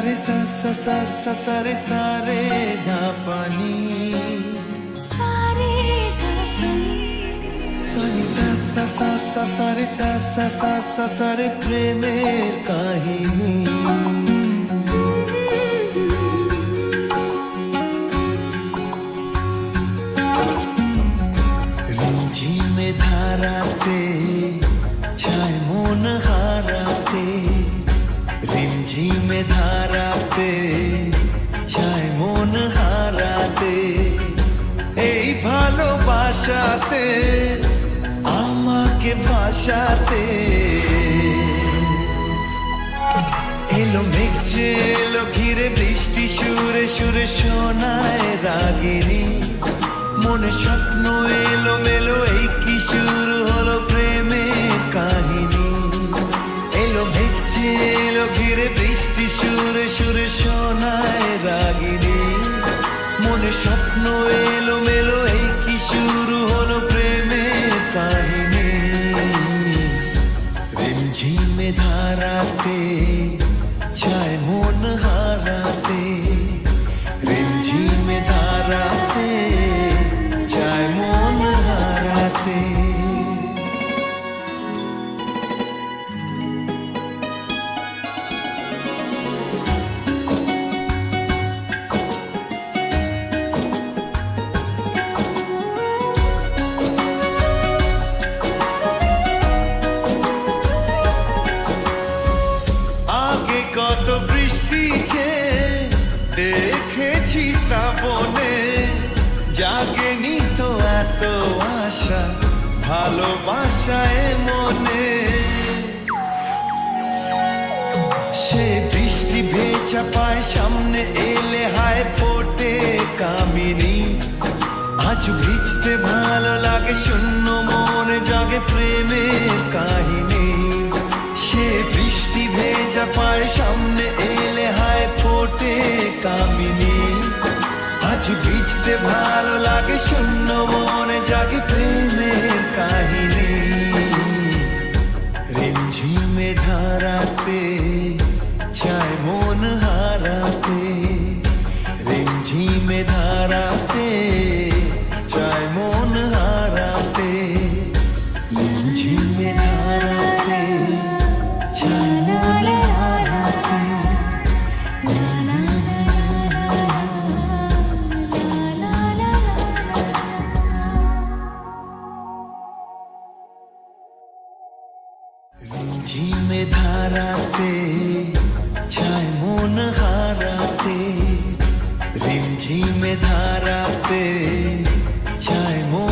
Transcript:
সারে সা সা সা সারে সারে ধা পানি সারে ধা পানি সা সা সা সা সারে সা সা সা সা সারে প্রেমের কাহিনী ঝিমে ধারাতে রিমঝিমে ধারাতে ছায় মন হারাতে এই ভালোবাসাতে আমাকে ভাসাতে এলো মেঘ এলো ঘিরে বৃষ্টি সুরে সুরে শোনায় রাগিনী মনে স্বপ্ন এলো মেলো এই কি স্বপ্ন এলো মেলো এই কি শুরু হলো প্রেমের কাহিনী? রিমঝিমে ধারাতে চায় মন হারাতে দেখেছি শ্রাবণে, জাগেনি তো এত আশা ভালোবাসায় মনে। সে বৃষ্টি ভেজা পায়, সামনে এলে হায় ফোটে কামিনী। আজ ভিজতে ভালো লাগে, শূন্য মনে জাগে প্রেমের কাহিনী। সে বৃষ্টি ভেজা পায়, সামনে কামিনী। আজ ভিজতে ভালো লাগে, শূন্য মনে জাগে প্রেমের কাহিনী। রিমঝিমে ধারাতে চায় মন হারাতে। রিমঝিমে ধারাতে রিমঝিমে ধারাতে ছায় মন হারাতে রিমঝিমে ধারাতে ছায় মন